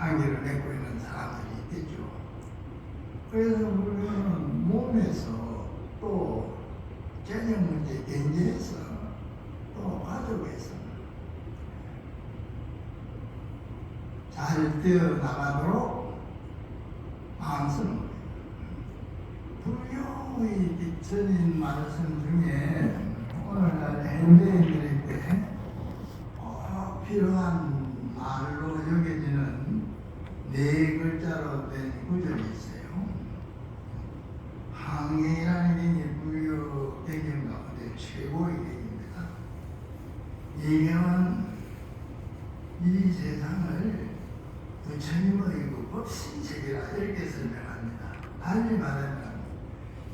한계를 맺고 있는 사람들이 있겠죠. 그래서 우리는 몸에서 또 개념 문제, 경제에서 또 가족에서 잘 되어 나가도록 마음 쓰는 거예요. 불교의 비천인 말씀 중에 오늘날 현대인들에게 꼭 필요한 말로 여겨지는 네 글자로 된 구절이 있어요. 항해라는 게 불교 개념 가운데 최고의 개념입니다. 이 경은 이 세상을 부처님의 그 법신 세계라 이렇게 설명합니다. 달리 말하면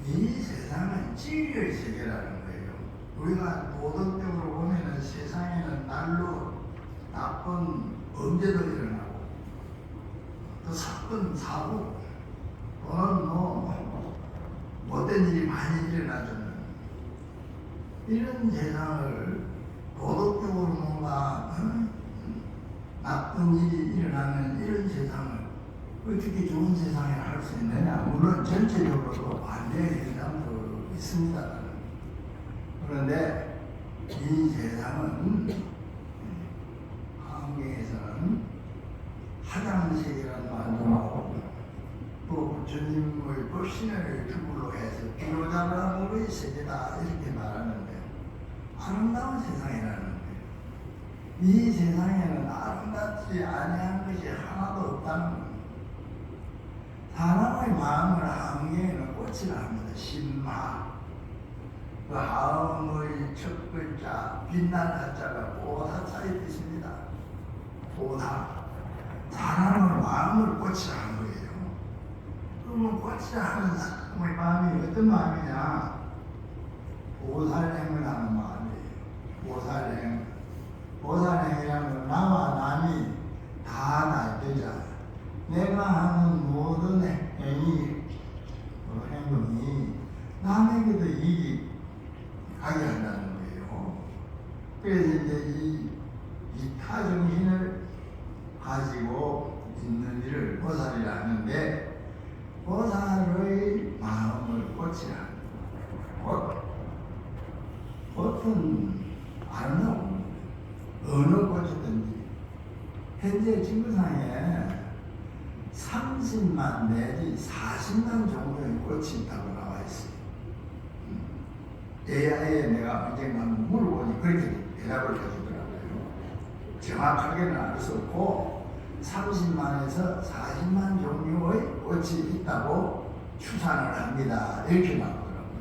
이 세상은 진리의 세계라는 거예요. 우리가 도덕적으로 보면은 세상에는 날로 나쁜 범죄도 일어나고 또 사건, 사고 또는 뭐 못된 일이 많이 일어나죠. 이런 세상을 도덕적으로 뭔가 어? 나쁜 일이 일어나는 이런 세상을 어떻게 좋은 세상에 할 수 있느냐? 물론 전체적으로도 반대의 사람도 있습니다. 그런데 이 세상은 한국에서는 하장세계라는 말도 나오고 또 부처님의 법신을 주불로 해서 비로자라의 세계다 이렇게 말하는데 아름다운 세상이라는 거예요. 이 세상에는 아름답지 아니한 것이 하나도 없다는 겁니다. 사람의 마음을 한계에는 꽃이라 합니다. 신마. 그 하음의 첫 글자, 빛난 한자가 보다자의 뜻입니다. 보다. 사람의 마음을 꽃이라 한 거예요. 그러면 꽃이라 하는 사람의 마음이 어떤 마음이냐? 보살행을 하는 마음이에요. 보살행. 보살행이라는 나와 남이 다 날되자. 내가 하는 모든 행위, 그 행동이 남에게도 이익이 가게 한다는 거예요. 그래서 이제 이 이타 정신을 가지고 있는 일을 보살이라 하는데 보살의 마음을 꽃이라 꽃 꽃은 아름다운 어느 꽃이든지 현재 지구상에 30만 내지 40만 종류의 꽃이 있다고 나와 있어요. AI에 내가 언젠가 물어보니 그렇게 대답을 해주더라고요. 정확하게는 알 수 없고 30만에서 40만 종류의 꽃이 있다고 추산을 합니다. 이렇게 나오더라고요.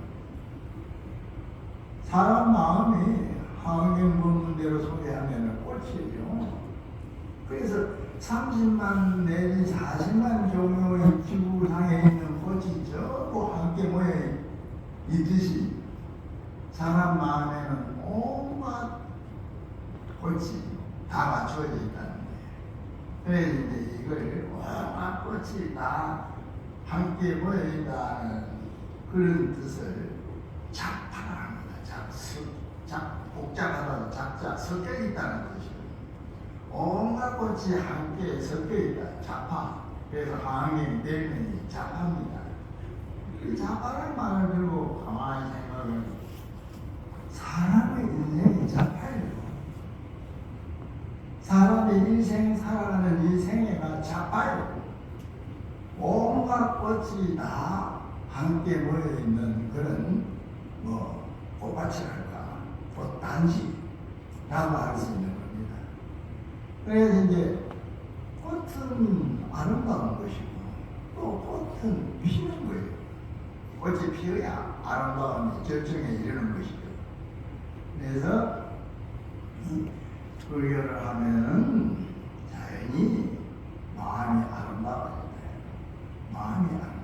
사람 마음이 환경 본문대로 소개하면 꽃이에요. 그래서 30만 내지 40만 종류의 지구상에 있는 꽃이 전부 함께 모여 있듯이 사람 마음에는 온갖 꽃이 다 맞춰져 있다는 거예요. 그래서 이제 이걸 온갖 꽃이 다 함께 모여 있다는 그런 뜻을 작파라 합니다. 작, 석, 작, 복잡하다, 작자, 섞여 있다는 뜻이에요. 온갖 꽃이 함께 섞여 있다. 자파. 그래서 항행 별명이 자파입니다. 이 자파란 말을 들고 가만히 생각하면 사람의 인생이 자파예요. 사람의 인생 살아가는 인생애가 자파예요. 온갖 꽃이 다 함께 모여 있는 그런 뭐 꽃밭이랄까 꽃단지라고 할 수 있는. 그래서 이제 꽃은 아름다운 것이고 또 꽃은 피는 거예요. 꽃이 피어야 아름다움이 절정에 이르는 것이죠. 그래서 이 불교를 하면은 자연히 마음이 아름다워야 돼. 마음이 아름다워.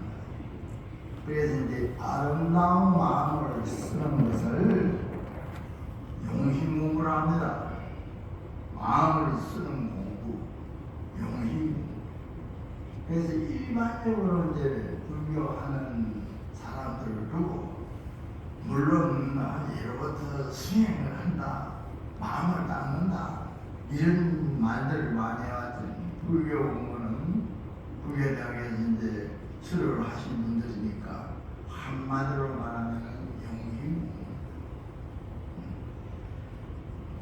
그래서 이제 아름다운 마음을 쓰는 것을 용심공부라 합니다. 마음을 쓰는 공부, 용심. 그래서 일반적으로 이제 불교하는 사람들을 두고 물론 예로부터 수행을 한다, 마음을 닦는다 이런 말들을 많이 해왔더니 불교 공부는 부계장에서 이제 수료를 하신 분들이니까 한마디로 말하면 영웅이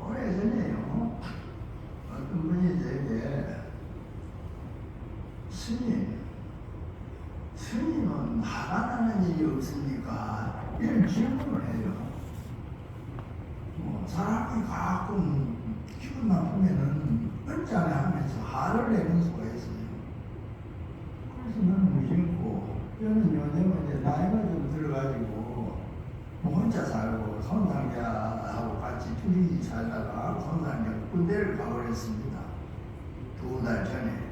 오래전에요. 어떤 분이 제게 스님, 스님은 화가 나는 일이 없습니까? 이런 질문을 해요. 뭐 사람이 가끔 기분 나쁘면은 언짢아 하면서 화를 내는 수가 있어요. 그래서 나는 무심코 저는 요즘은 이제 나이가 좀 들어가지고 뭐 혼자 살고 손상자하고 같이 둘이 살다가 손상자 군대를 가버렸습니다. 두 달 전에.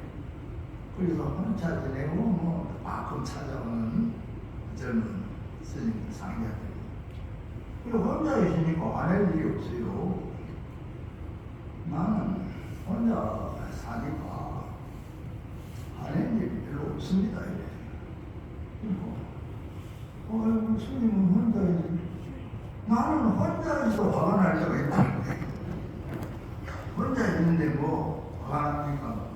그래서 혼자 지내고 뭐 가끔 찾아오는 젊은 상자들. 그리고 혼자 있으니까 화낼 일이 없어요. 나는 혼자 사니까 화낼 일이 별로 없습니다. 이래. 그리고 어이구 스님은 혼자. 나는 혼자 있어 화가 날 때가 거예요. 혼자 있는데 뭐 화가 납니까?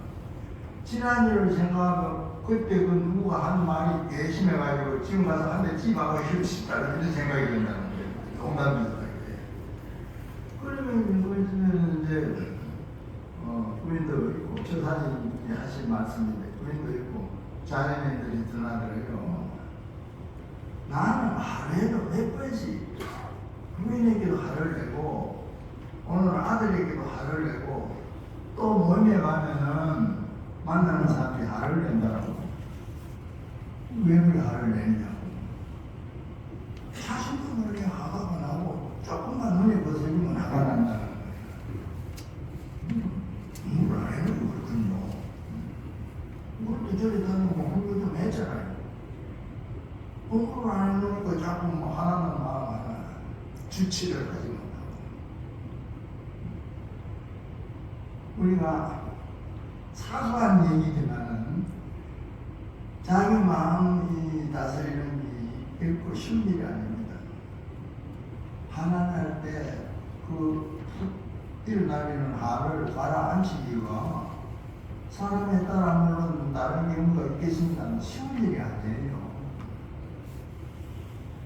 지난 일을 생각하면 그때 그 누구가 한 말이 배심해가지고 지금 가서 한대 찌박하고 싶다 이런 생각이 든다는 거예요. 농담입니다. 이게. 그러면 이제 어, 부인도 있고 처사님이 하신 말씀인데 부인도 있고 자연인들이 드나들어요. 나는 하루에도 몇 번씩 부인에게도 화를 내고 오늘 아들에게도 화를 내고 또 몸에 가면은 만나는 사람들이 화를 낸다고. 왜 그렇게 화를 내느냐고. 자신도 모르게 화가 나고 조금만 눈에 거슬리면 화가 난다는 거예요. 물을 안 해도 그렇군요. 물도 저리 다니고 공부 좀 했잖아요. 공부를 안 해놓으니까 자꾸 뭐 하나는 마음 하나 주치를 못하고. 우리가 사소한 얘기지만은 자기 마음이 다스리는 게 쉬운 일이 아닙니다. 하나날 때그 일어나는 화를 가라앉히기가 사람에 따라 물론 다른 경우가 있겠습니다만 쉬운 일이 아니에요.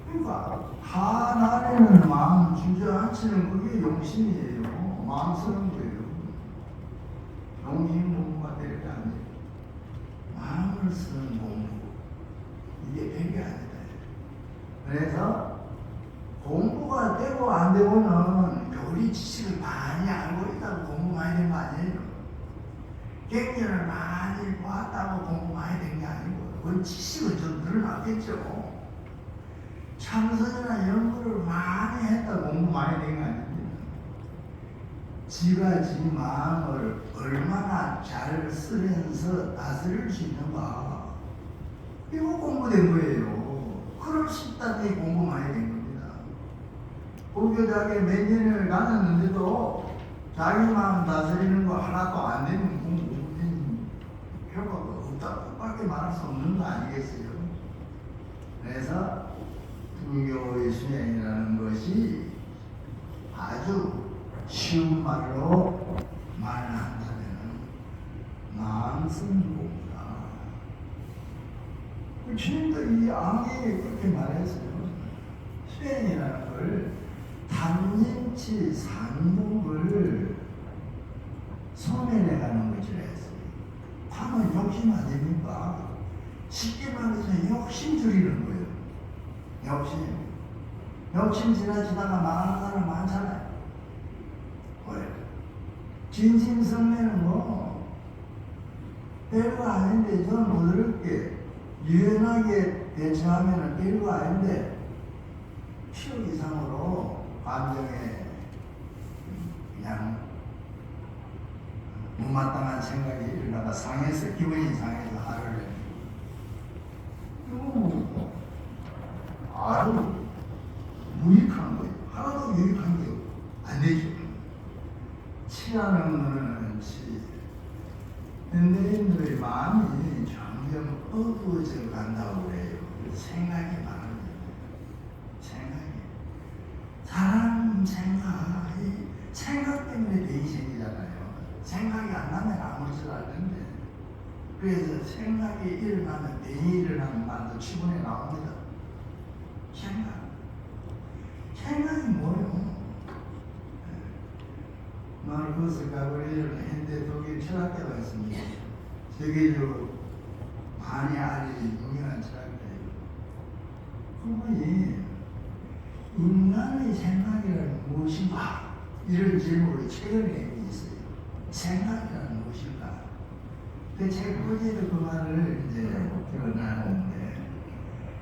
그러니까 하나에는 마음 주저앉히는 그게 용심이에요. 마음 쓰는 거예요. 용심 공부가 될 게 아니에요. 마음을 쓰는 공부. 이게 별게 아니다. 그래서 공부가 되고 안 되고는 교리 지식을 많이 알고 있다고 공부 많이 된 거 아니에요. 경전을 많이 보았다고 공부 많이 된 게 아니고, 그건 지식은 좀 늘어났겠죠. 참선이나 연구를 많이 했다 공부 많이 된 거 아닙니다. 지가 지 마음을 얼마나 잘 쓰면서 다스릴 수 있는가. 이거 공부된 거예요. 그럴 게 공부 많이 된 겁니다. 불교자에 몇 년을 다녔는데도 자기 마음 다스리는 거 하나도 안 되는 공부는 결과가 없다고 밖에 말할 수 없는 거 아니겠어요? 그래서 불교의 수행이라는 것이 아주 쉬운 말로 말한다면. 그 주님도 이 암이 그렇게 말했어요. 수행이라는 걸 단진치 산목을 소멸해가는 것이라 했어요. 탐은 욕심 아닙니까? 쉽게 말해서 욕심 줄이는 거예요. 욕심. 욕심 지나치다가 망하는 사람 많잖아요. 왜? 진심성매는 뭐, 별거 아닌데, 좀 부드럽게, 유연하게 대처하면 별거 아닌데, 필요 이상으로 감정에 그냥 못마땅한 생각이 일어나가 상해서, 기분이 상해서 화를 내는 이거 아주 무익한 거예요. 하나도 유익한 게 안 되죠. 치라는 거는 치. 현대인들의 마음이 점점 어두워져 간다고 그래요. 생각이 많아요. 생각이. 사람 생각이 생각 때문에 대이 생기잖아요. 생각이 안 나면 아무렇지도 않는데. 그래서 생각이 일어나면 병이 일어나는 말도 지문에 나옵니다. 생각. 생각이 뭐예요? 마르코스 가브리엘 현대 독일 철학자가 있습니다. 세계적으로 많이 알려진 유명한 철학자예요. 그분이 인간의 생각이란 무엇인가? 이런 질문을 최근에 있어요. 생각이란 무엇인가? 그제 꾸지로 그 말을 이제 드러나는데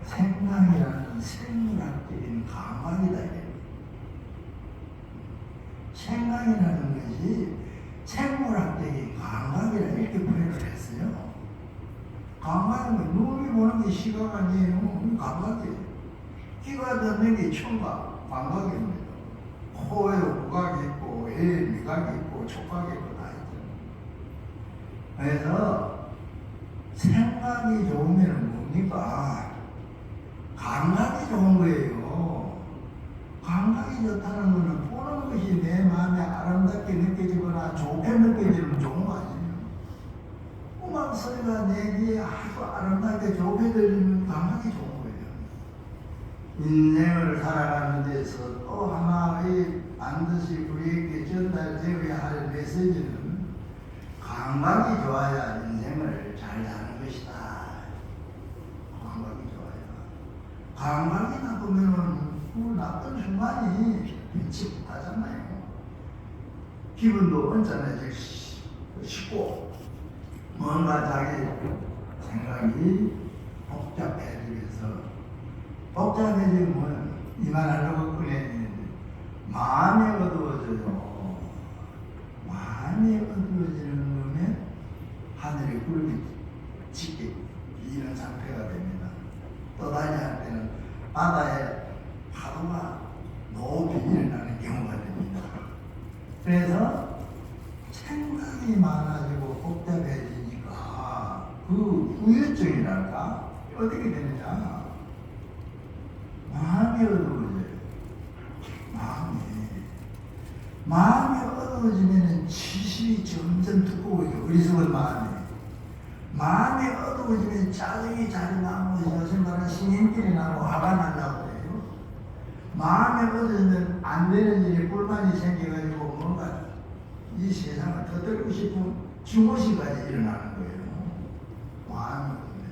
생각이라는 생물학적인 감각이다. 생각이라는 것이 생물학적인 감각이라 이렇게 표현을 감각은 뭐 눈이 보는 게 시각 아니에요. 감각이에요. 귀가 듣는 게 청각, 감각입니다. 코에 후각이 있고, 에 미각이 있고, 촉각이 있고 다 있죠. 그래서 생각이 좋으면 뭡니까? 감각이 좋은 거예요. 감각이 좋다는 것은 보는 것이 내 마음에 아름답게 느껴지거나 좋게 느껴지면 좋은 거 아니에요. 소리가 내 귀에 아주 아름답게 좋게 들리면 감각이 좋은 거예요. 인생을 살아가는 데서 또 하나의 반드시 우리에게 전달되어야 할 메시지는 감각이 좋아야 인생을 잘 사는 것이다. 감각이 좋아야. 감각이 나쁘면은 그 나쁜 순간이 빛이 못하잖아요. 기분도 언짢아질 쉽고 뭔가 자기 생각이 복잡해지면서 복잡해지면 이만 하려고 꺼내는데 마음이 어두워져요. 마음이 어두워지는 거면 하늘이 굴기 짙게 이런 상태가 됩니다. 또다시 할 때는 바다에 파도가 높이 일어나는 경우가 됩니다. 그래서 생각이 많아지고 복잡해지니까 그 후유증이랄까 어떻게 되느냐 마음이 어두워져요. 마음이 마음이 어두워지면 지식이 점점 두꺼워져 어리석은 마음이 마음이 어두워지면 짜증이 자주 나고 요즘 말하는 신인들이 나고 화가 난다고 해요. 마음이 어두워지면 안 되는 일에 불만이 생겨가지고 뭔가 이 세상을 터뜨리고 싶은 증오심까지 일어나는 거예요. 마음이 어두우면.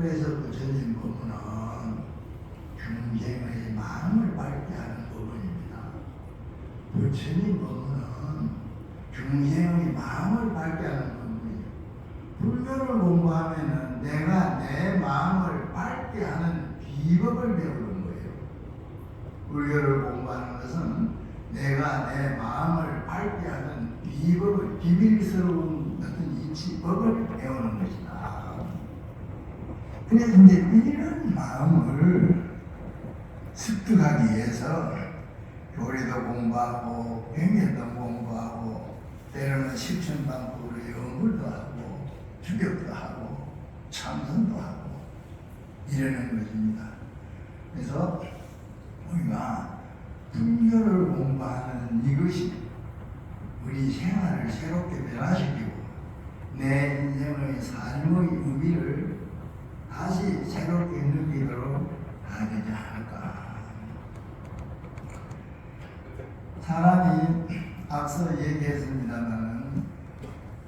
그래서 부처님 부분은 중생의 마음을 밝게 하는 부분입니다. 부처님 부분은 중생의 마음을 밝게 하는 부분이에요. 불교를 공부하면은 내가 내 마음을 밝게 하는 비법을 배우는 거예요. 불교를 공부하는 것은 내가 내 마음을 밝게 하는 비법을 비밀스러운 어떤 이치법을 배우는 것이다. 그래서 이제 이런 마음을 습득하기 위해서 교리도 공부하고 경전도 공부하고 때로는 실천 방법으로 연구도 하고 주격도 하고 참선도 하고 이러는 것입니다. 그래서 우리가 불교를 공부하는 이것이 우리 생활을 새롭게 변화시키고 내 인생의 삶의 새롭게 느끼도록 하지 않을까. 사람이 앞서 얘기했습니다만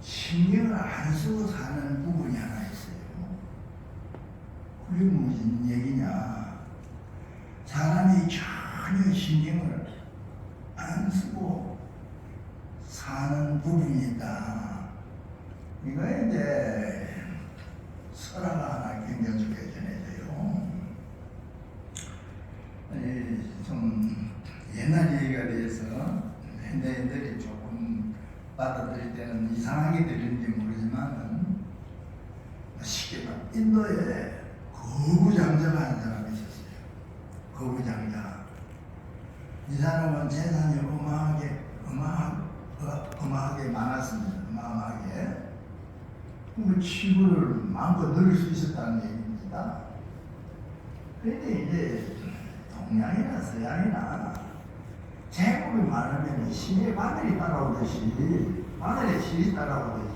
신경을 안 쓰고 사는 부분이 하나 있어요. 그게 무슨 얘기냐? 사람이 전혀 신경을 안 쓰고 사는 부분이 있다. 이거 이제 설화가 하나 굉장히 전해져요. 이 좀 옛날 얘기가 돼서 현대인들이 조금 받아들일 때는 이상하게 들리는지 모르지만 쉽게 말 인도에 거부장자라는 사람이 있었어요. 거부장자. 이 사람은 재산이 어마하게 어마하, 어, 어마하게 많았습니다. 어마하게. 그 치부를 마음껏 늘릴 수 있었다는 얘기입니다. 그런데 이제 동양이나 서양이나 많으면 시에 바늘이 따라오듯이 바늘에 실이 따라오듯이